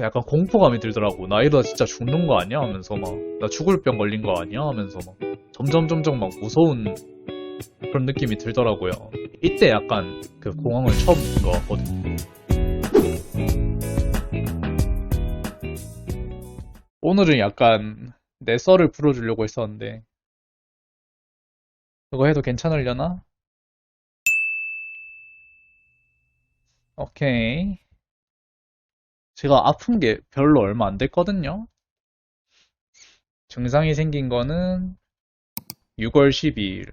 약간 공포감이 들더라고. 나 이러다 진짜 죽는 거 아니야? 하면서 막, 나 죽을 병 걸린 거 아니야? 하면서 막, 점점 점점 막 무서운 그런 느낌이 들더라고요. 이때 약간 그 공황을 처음 같거든. 오늘은 약간 내 썰을 풀어주려고 했었는데, 그거 해도 괜찮으려나? 오케이. 제가 아픈 게 별로 얼마 안 됐거든요. 증상이 생긴 거는 6월 12일.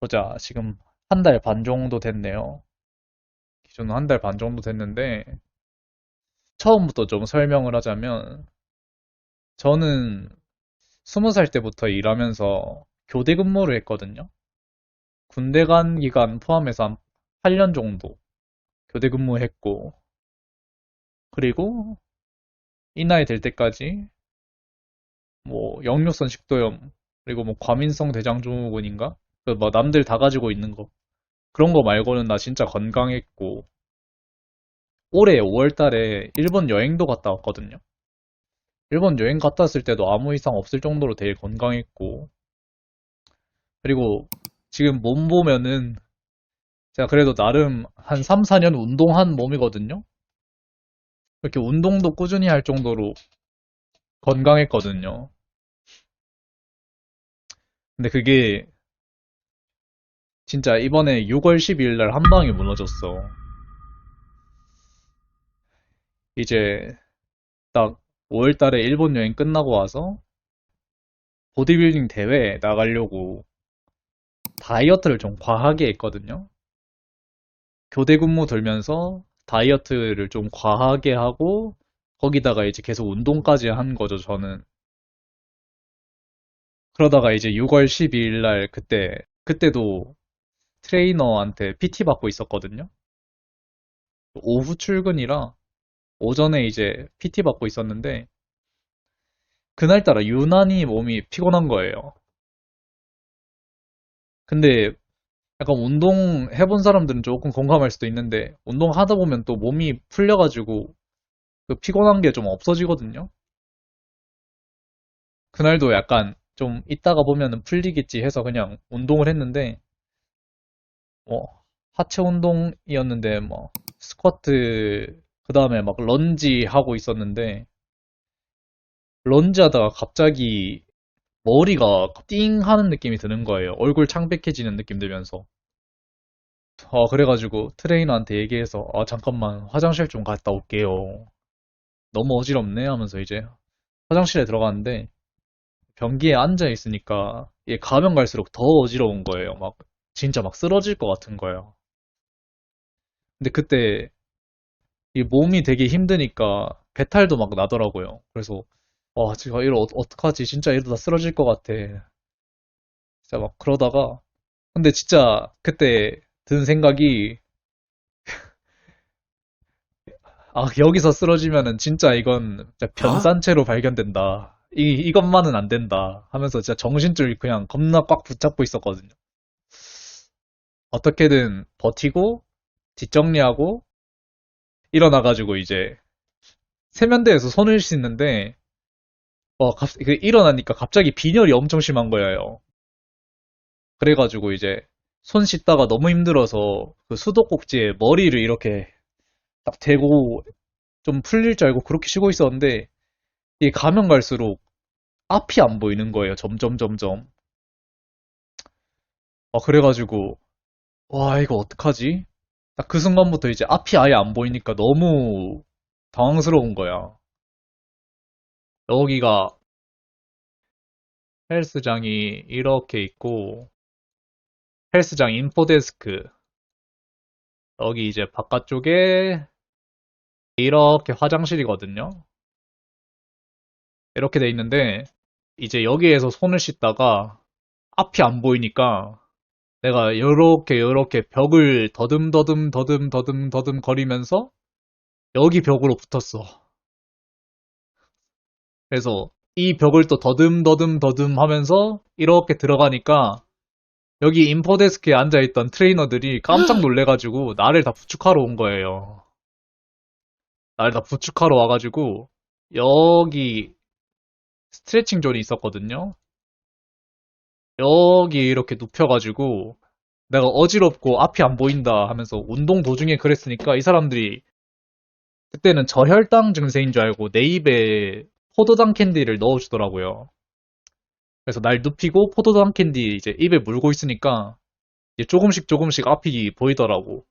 보자, 지금 한 달 반 정도 됐네요. 기준은 한 달 반 정도 됐는데, 처음부터 좀 설명을 하자면, 저는 20살 때부터 일하면서 교대 근무를 했거든요. 군대 간 기간 포함해서 한 8년 정도 교대 근무했고, 그리고 이 나이 될 때까지 뭐 역류성 식도염 그리고 뭐 과민성 대장증후군인가? 그 뭐 남들 다 가지고 있는 거 그런 거 말고는 나 진짜 건강했고 올해 5월 달에 일본 여행도 갔다 왔거든요. 일본 여행 갔다 왔을 때도 아무 이상 없을 정도로 되게 건강했고 그리고 지금 몸 보면은 제가 그래도 나름 한 3, 4년 운동한 몸이거든요. 이렇게 운동도 꾸준히 할 정도로 건강했거든요. 근데 그게 진짜 이번에 6월 12일 날 한 방에 무너졌어. 이제 딱 5월 달에 일본 여행 끝나고 와서 보디빌딩 대회에 나가려고 다이어트를 좀 과하게 했거든요. 교대 근무 돌면서 다이어트를 좀 과하게 하고 거기다가 이제 계속 운동까지 한 거죠, 저는. 그러다가 이제 6월 12일 날 그때 그때도 트레이너한테 PT 받고 있었거든요. 오후 출근이라 오전에 이제 PT 받고 있었는데 그날따라 유난히 몸이 피곤한 거예요. 근데 약간 운동 해본 사람들은 조금 공감할 수도 있는데 운동 하다 보면 또 몸이 풀려가지고 그 피곤한 게 좀 없어지거든요. 그날도 약간 좀 있다가 보면은 풀리겠지 해서 그냥 운동을 했는데 뭐 하체 운동이었는데 뭐 스쿼트 그 다음에 막 런지 하고 있었는데 런지 하다가 갑자기 머리가 띵 하는 느낌이 드는 거예요. 얼굴 창백해지는 느낌 들면서. 아, 그래가지고 트레이너한테 얘기해서, 아, 잠깐만, 화장실 좀 갔다 올게요. 너무 어지럽네 하면서 이제 화장실에 들어갔는데, 변기에 앉아 있으니까, 얘 가면 갈수록 더 어지러운 거예요. 막, 진짜 막 쓰러질 것 같은 거예요. 근데 그때, 이 몸이 되게 힘드니까, 배탈도 막 나더라고요. 그래서, 와, 지금 이러, 어- 어떡하지? 진짜 이러다 쓰러질 것 같아. 진짜 막 그러다가, 근데 진짜 그때 든 생각이, 아, 여기서 쓰러지면은 진짜 이건 진짜 변산체로 발견된다. 이, 이것만은 안 된다. 하면서 진짜 정신줄 그냥 겁나 꽉 붙잡고 있었거든요. 어떻게든 버티고, 뒷정리하고, 일어나가지고 이제, 세면대에서 손을 씻는데, 어, 갑, 그 일어나니까 갑자기 빈혈이 엄청 심한 거예요. 그래가지고 이제 손 씻다가 너무 힘들어서 그 수도꼭지에 머리를 이렇게 딱 대고 좀 풀릴 줄 알고 그렇게 쉬고 있었는데 이게 가면 갈수록 앞이 안 보이는 거예요. 점점 점점. 아, 그래가지고 와, 이거 어떡하지? 딱 그 순간부터 이제 앞이 아예 안 보이니까 너무 당황스러운 거야. 여기가 헬스장이 이렇게 있고 헬스장 인포데스크 여기 이제 바깥쪽에 이렇게 화장실이거든요. 이렇게 돼 있는데 이제 여기에서 손을 씻다가 앞이 안 보이니까 내가 요렇게 요렇게 벽을 더듬더듬 더듬 더듬 더듬 거리면서 여기 벽으로 붙었어. 그래서 이 벽을 또 더듬 더듬 더듬 하면서 이렇게 들어가니까 여기 인포데스크에 앉아있던 트레이너들이 깜짝 놀래가지고 나를 다 부축하러 온 거예요. 날다 부축하러 와가지고 여기 스트레칭 존이 있었거든요. 여기 이렇게 눕혀가지고 내가 어지럽고 앞이 안 보인다 하면서 운동 도중에 그랬으니까 이 사람들이 그때는 저혈당 증세인 줄 알고 내 입에 포도당 캔디를 넣어주더라고요. 그래서 날 눕히고 포도당 캔디 이제 입에 물고 있으니까 이제 조금씩 조금씩 앞이 보이더라고.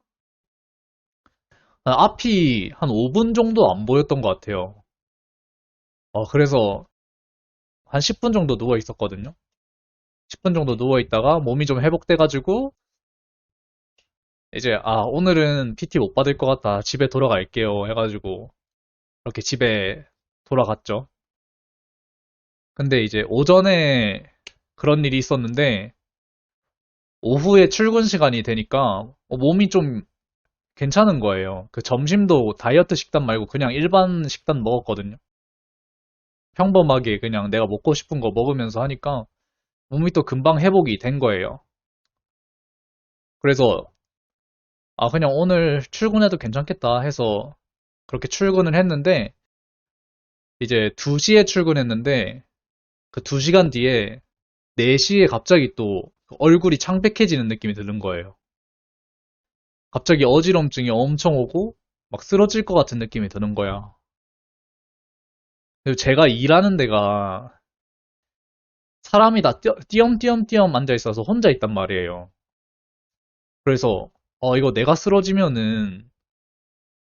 아, 앞이 한 5분 정도 안 보였던 것 같아요. 어, 그래서 한 10분 정도 누워 있었거든요. 10분 정도 누워 있다가 몸이 좀 회복돼가지고 이제 아 오늘은 PT 못 받을 것 같다 집에 돌아갈게요 해가지고 이렇게 집에 돌아갔죠. 근데 이제 오전에 그런 일이 있었는데 오후에 출근 시간이 되니까 어, 몸이 좀 괜찮은 거예요. 그 점심도 다이어트 식단 말고 그냥 일반 식단 먹었거든요. 평범하게 그냥 내가 먹고 싶은 거 먹으면서 하니까 몸이 또 금방 회복이 된 거예요. 그래서 아 그냥 오늘 출근해도 괜찮겠다 해서 그렇게 출근을 했는데 이제 2시에 출근했는데 그 2시간 뒤에 4시에 갑자기 또 얼굴이 창백해지는 느낌이 드는 거예요. 갑자기 어지럼증이 엄청 오고 막 쓰러질 것 같은 느낌이 드는 거야. 그리고 제가 일하는 데가 사람이 다 띄엄- 띄엄띄엄띄엄 앉아 있어서 혼자 있단 말이에요. 그래서 어 이거 내가 쓰러지면은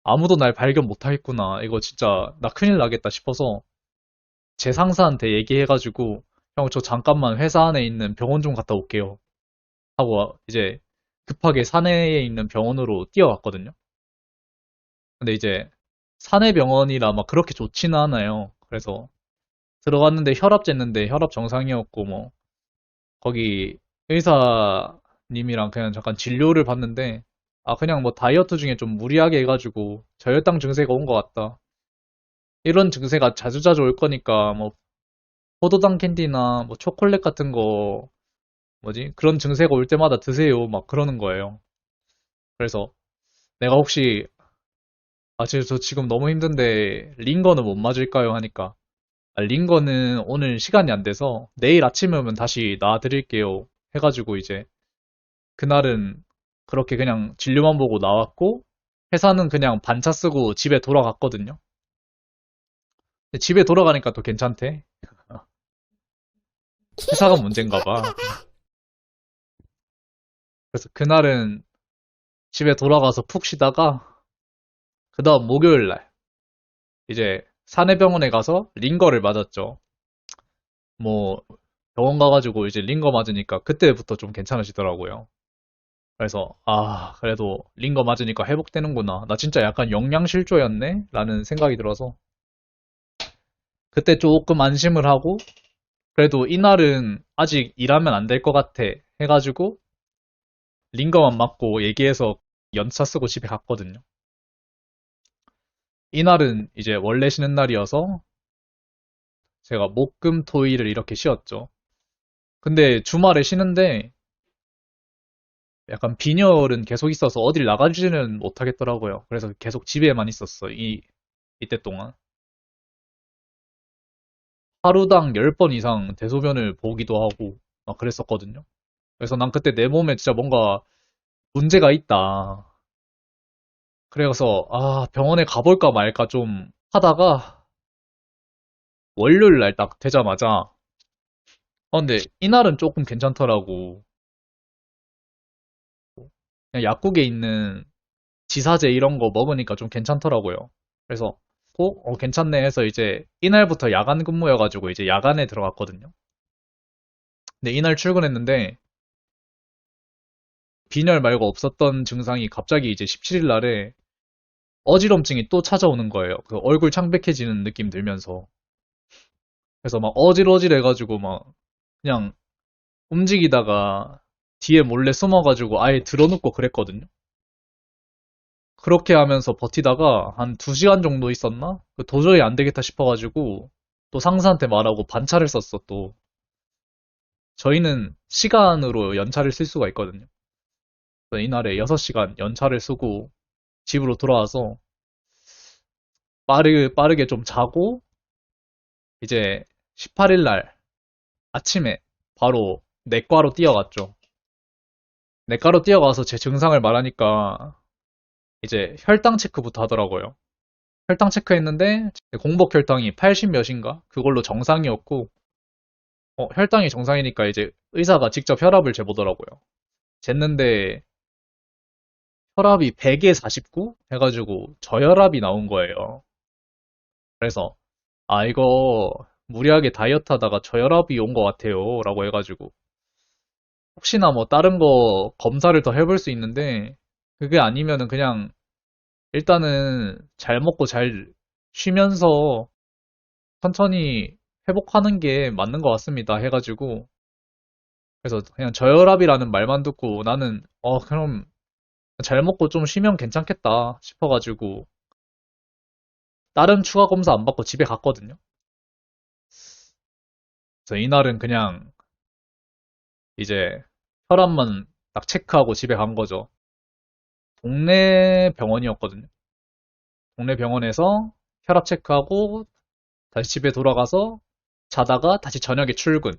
아무도 날 발견 못 하겠구나. 이거 진짜 나 큰일 나겠다 싶어서 제 상사한테 얘기해가지고 형 저 잠깐만 회사 안에 있는 병원 좀 갔다 올게요. 하고 이제 급하게 사내에 있는 병원으로 뛰어갔거든요. 근데 이제 사내 병원이라 막 그렇게 좋지는 않아요. 그래서 들어갔는데 혈압 쟀는데 혈압 정상이었고 뭐 거기 의사님이랑 그냥 잠깐 진료를 받는데 아 그냥 뭐 다이어트 중에 좀 무리하게 해가지고 저혈당 증세가 온 것 같다. 이런 증세가 자주자주 올 거니까 뭐 포도당 캔디나 뭐 초콜릿 같은 거 뭐지 그런 증세가 올 때마다 드세요 막 그러는 거예요. 그래서 내가 혹시 아, 저, 저 지금 너무 힘든데 링거는 못 맞을까요? 하니까 아, 링거는 오늘 시간이 안 돼서 내일 아침에 오면 다시 놔드릴게요. 해가지고 이제 그날은 그렇게 그냥 진료만 보고 나왔고 회사는 그냥 반차 쓰고 집에 돌아갔거든요. 집에 돌아가니까 또 괜찮대. 회사가 문제인가 봐. 그래서 그날은 집에 돌아가서 푹 쉬다가 그 다음 목요일 날 이제 사내병원에 가서 링거를 맞았죠. 뭐 병원 가가지고 이제 링거 맞으니까 그때부터 좀 괜찮으시더라고요. 그래서 아 그래도 링거 맞으니까 회복되는구나. 나 진짜 약간 영양실조였네? 라는 생각이 들어서 그때 조금 안심을 하고 그래도 이날은 아직 일하면 안 될 것 같아 해가지고 링거만 맞고 얘기해서 연차 쓰고 집에 갔거든요. 이날은 이제 원래 쉬는 날이어서 제가 목, 금, 토, 일을 이렇게 쉬었죠. 근데 주말에 쉬는데 약간 빈혈은 계속 있어서 어딜 나가지는 못하겠더라고요. 그래서 계속 집에만 있었어. 이, 이때 동안. 하루당 10번 이상 대소변을 보기도 하고 막 그랬었거든요. 그래서 난 그때 내 몸에 진짜 뭔가 문제가 있다. 그래서 아 병원에 가볼까 말까 좀 하다가 월요일 날 딱 되자마자 어 근데 이날은 조금 괜찮더라고. 약국에 있는 지사제 이런 거 먹으니까 좀 괜찮더라고요. 그래서 어, 어, 괜찮네 해서 이제 이날부터 야간 근무여가지고 이제 야간에 들어갔거든요. 근데 이날 출근했는데 빈혈 말고 없었던 증상이 갑자기 이제 17일 날에 어지럼증이 또 찾아오는 거예요. 그 얼굴 창백해지는 느낌 들면서. 그래서 막 어질어질해가지고 막 그냥 움직이다가 뒤에 몰래 숨어가지고 아예 드러눕고 그랬거든요. 그렇게 하면서 버티다가 한 2시간 정도 있었나? 그 도저히 안 되겠다 싶어가지고 또 상사한테 말하고 반차를 썼어 또. 저희는 시간으로 연차를 쓸 수가 있거든요. 이날에 6시간 연차를 쓰고 집으로 돌아와서 빠르, 빠르게 좀 자고, 이제 18일 날 아침에 바로 내과로 뛰어갔죠. 내과로 뛰어가서 제 증상을 말하니까 이제 혈당 체크부터 하더라고요. 혈당 체크했는데 공복 혈당이 80 몇인가? 그걸로 정상이었고 어, 혈당이 정상이니까 이제 의사가 직접 혈압을 재보더라고요. 쟀는데 혈압이 100에 49 해가지고 저혈압이 나온 거예요. 그래서 아 이거 무리하게 다이어트 하다가 저혈압이 온 것 같아요 라고 해가지고 혹시나 뭐 다른 거 검사를 더 해볼 수 있는데 그게 아니면은 그냥 일단은 잘 먹고 잘 쉬면서 천천히 회복하는 게 맞는 것 같습니다 해가지고 그래서 그냥 저혈압이라는 말만 듣고 나는 어 그럼 잘 먹고 좀 쉬면 괜찮겠다 싶어가지고 다른 추가 검사 안 받고 집에 갔거든요. 그래서 이날은 그냥 이제 혈압만 딱 체크하고 집에 간 거죠. 동네 병원이었거든요. 동네 병원에서 혈압 체크하고 다시 집에 돌아가서 자다가 다시 저녁에 출근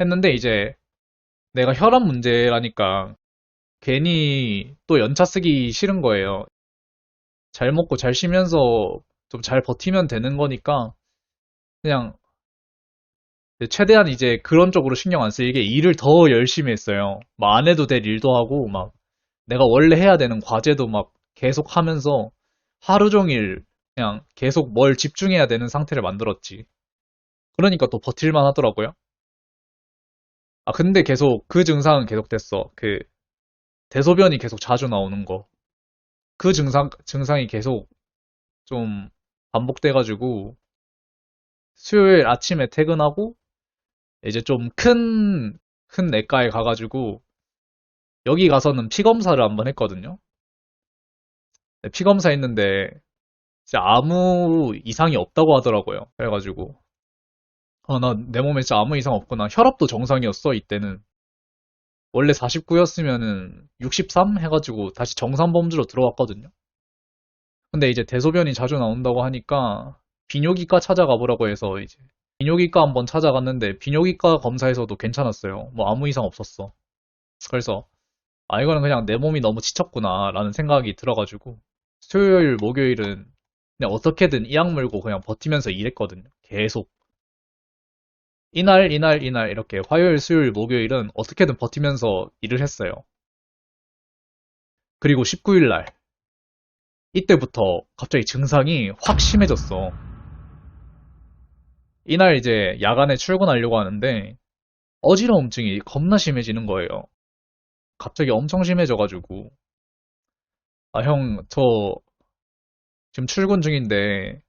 했는데 이제 내가 혈압 문제라니까 괜히 또 연차 쓰기 싫은 거예요. 잘 먹고 잘 쉬면서 좀 잘 버티면 되는 거니까 그냥 최대한 이제 그런 쪽으로 신경 안 쓰이게 일을 더 열심히 했어요. 막 안 해도 될 일도 하고 막 내가 원래 해야 되는 과제도 막 계속 하면서 하루 종일 그냥 계속 뭘 집중해야 되는 상태를 만들었지. 그러니까 또 버틸만 하더라고요. 아, 근데 계속 그 증상은 계속됐어. 그 대소변이 계속 자주 나오는 거. 그 증상, 증상이 계속 좀 반복돼가지고 수요일 아침에 퇴근하고 이제 좀 큰, 큰 내과에 가가지고 여기 가서는 피 검사를 한번 했거든요. 네, 피 검사 했는데 진짜 아무 이상이 없다고 하더라고요. 그래가지고 아, 나 내 몸에 진짜 아무 이상 없구나. 혈압도 정상이었어, 이때는. 원래 49였으면은 63 해가지고 다시 정상 범주로 들어왔거든요. 근데 이제 대소변이 자주 나온다고 하니까 비뇨기과 찾아가 보라고 해서 이제 비뇨기과 한번 찾아갔는데 비뇨기과 검사에서도 괜찮았어요. 뭐 아무 이상 없었어. 그래서 아 이거는 그냥 내 몸이 너무 지쳤구나 라는 생각이 들어가지고 수요일 목요일은 그냥 어떻게든 이악 물고 그냥 버티면서 일했거든요. 계속 이날 이날 이날 이렇게 화요일 수요일 목요일은 어떻게든 버티면서 일을 했어요. 그리고 19일 날 이때부터 갑자기 증상이 확 심해졌어. 이날 이제 야간에 출근하려고 하는데 어지러움증이 겁나 심해지는 거예요. 갑자기 엄청 심해져가지고 아, 형, 저 지금 출근 중인데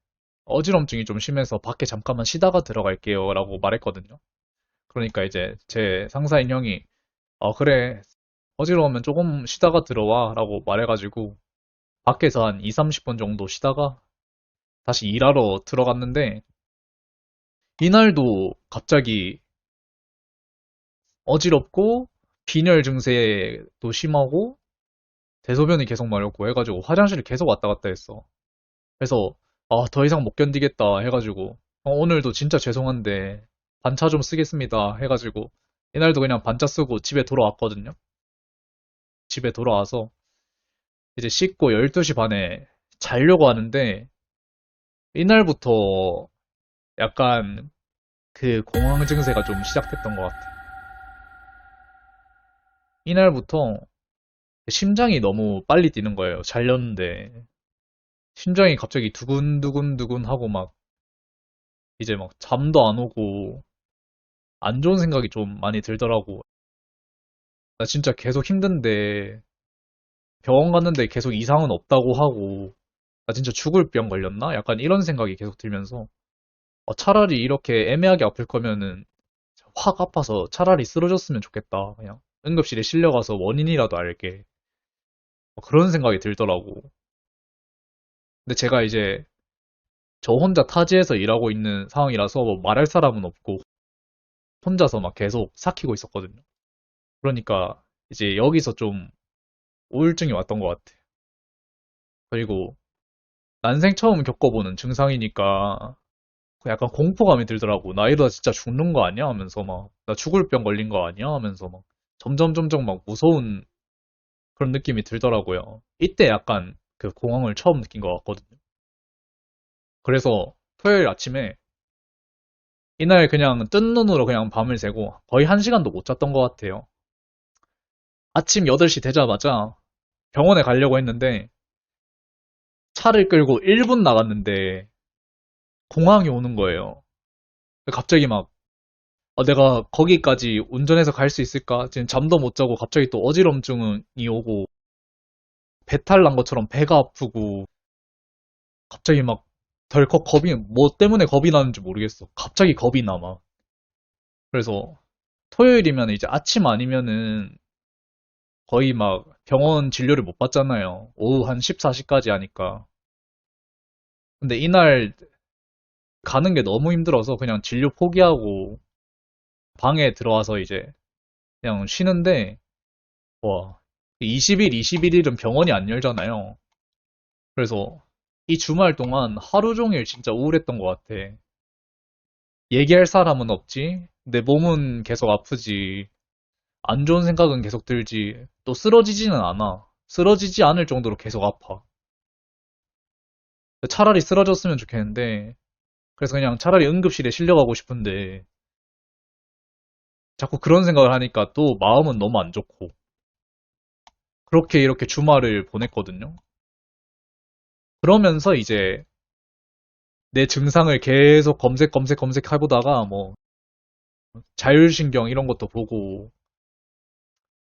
어지럼증이 좀 심해서 밖에 잠깐만 쉬다가 들어갈게요 라고 말했거든요. 그러니까 이제 제 상사인 형이 어, 그래. 어지러우면 조금 쉬다가 들어와 라고 말해가지고 밖에서 한 2, 30분 정도 쉬다가 다시 일하러 들어갔는데 이날도 갑자기 어지럽고 빈혈 증세도 심하고 대소변이 계속 마렵고 해가지고 화장실을 계속 왔다 갔다 했어. 그래서 아, 더 이상 못 견디겠다 해가지고 어, 오늘도 진짜 죄송한데 반차 좀 쓰겠습니다 해가지고 이날도 그냥 반차 쓰고 집에 돌아왔거든요. 집에 돌아와서 이제 씻고 12시 반에 자려고 하는데 이날부터 약간 그 공황 증세가 좀 시작됐던 것 같아. 이날부터 심장이 너무 빨리 뛰는 거예요. 잘렸는데. 심장이 갑자기 두근두근두근 하고 막 이제 막 잠도 안 오고 안 좋은 생각이 좀 많이 들더라고. 나 진짜 계속 힘든데 병원 갔는데 계속 이상은 없다고 하고 나 진짜 죽을 병 걸렸나? 약간 이런 생각이 계속 들면서 어, 차라리 이렇게 애매하게 아플 거면은 확 아파서 차라리 쓰러졌으면 좋겠다. 그냥 응급실에 실려가서 원인이라도 알게. 뭐 그런 생각이 들더라고. 근데 제가 이제 저 혼자 타지에서 일하고 있는 상황이라서 뭐 말할 사람은 없고 혼자서 막 계속 삭히고 있었거든요. 그러니까 이제 여기서 좀 우울증이 왔던 것 같아. 그리고 난생 처음 겪어보는 증상이니까 그 약간 공포감이 들더라고. 나 이러다 진짜 죽는 거 아니야? 하면서 막, 나 죽을 병 걸린 거 아니야? 하면서 막, 점점 점점 막 무서운 그런 느낌이 들더라고요. 이때 약간 그 공황을 처음 느낀 것 같거든요. 그래서 토요일 아침에 이날 그냥 뜬 눈으로 그냥 밤을 새고 거의 한 시간도 못 잤던 것 같아요. 아침 8시 되자마자 병원에 가려고 했는데 차를 끌고 1분 나갔는데 공항이 오는 거예요. 갑자기 막 어, 내가 거기까지 운전해서 갈 수 있을까? 지금 잠도 못 자고 갑자기 또 어지럼증이 오고 배탈 난 것처럼 배가 아프고 갑자기 막 덜컥 겁이 뭐 때문에 겁이 나는지 모르겠어. 갑자기 겁이 나 막. 그래서 토요일이면 이제 아침 아니면은 거의 막 병원 진료를 못 받잖아요. 오후 한 14시까지 하니까. 근데 이날 가는 게 너무 힘들어서 그냥 진료 포기하고 방에 들어와서 이제 그냥 쉬는데 와 20일, 21일은 병원이 안 열잖아요. 그래서 이 주말 동안 하루 종일 진짜 우울했던 것 같아. 얘기할 사람은 없지. 내 몸은 계속 아프지. 안 좋은 생각은 계속 들지. 또 쓰러지지는 않아. 쓰러지지 않을 정도로 계속 아파. 차라리 쓰러졌으면 좋겠는데, 그래서 그냥 차라리 응급실에 실려가고 싶은데, 자꾸 그런 생각을 하니까 또 마음은 너무 안 좋고, 그렇게 이렇게 주말을 보냈거든요. 그러면서 이제 내 증상을 계속 검색, 검색, 검색 해보다가 뭐, 자율신경 이런 것도 보고,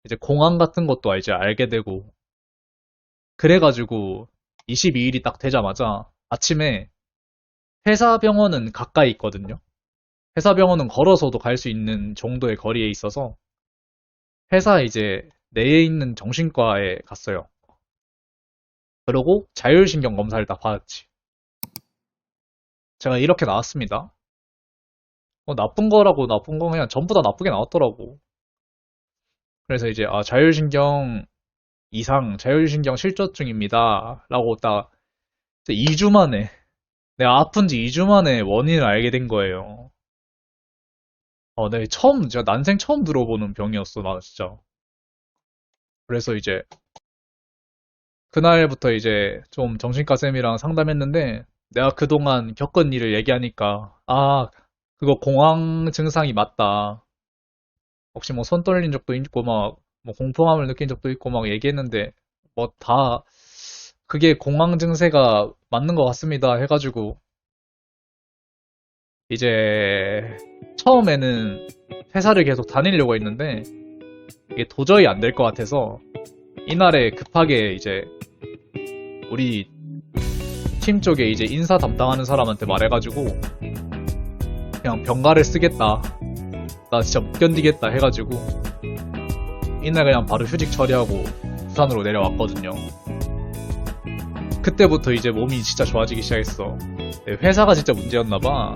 이제 공황 같은 것도 이제 알게 되고, 그래가지고 22일이 딱 되자마자 아침에 회사 병원은 가까이 있거든요. 회사 병원은 걸어서도 갈 수 있는 정도의 거리에 있어서 회사 이제 내에 있는 정신과에 갔어요. 그러고 자율신경 검사를 딱 받았지. 제가 이렇게 나왔습니다. 어, 나쁜 거라고 나쁜 건 그냥 전부 다 나쁘게 나왔더라고. 그래서 이제 아 자율신경 이상 자율신경 실조증입니다. 라고 딱 2주 만에 내가 아픈 지 2주 만에 원인을 알게 된 거예요. 어, 네, 처음, 제가 난생 처음 들어보는 병이었어, 나 진짜. 그래서 이제, 그날부터 이제 좀 정신과 쌤이랑 상담했는데, 내가 그동안 겪은 일을 얘기하니까, 아, 그거 공황 증상이 맞다. 혹시 뭐 손 떨린 적도 있고, 막, 뭐 공포감을 느낀 적도 있고, 막 얘기했는데, 뭐 다, 그게 공황 증세가 맞는 것 같습니다. 해가지고, 이제, 처음에는 회사를 계속 다니려고 했는데, 이게 도저히 안 될 것 같아서, 이날에 급하게 이제, 우리 팀 쪽에 이제 인사 담당하는 사람한테 말해가지고, 그냥 병가를 쓰겠다. 나 진짜 못 견디겠다 해가지고, 이날 그냥 바로 휴직 처리하고 부산으로 내려왔거든요. 그때부터 이제 몸이 진짜 좋아지기 시작했어. 네, 회사가 진짜 문제였나봐.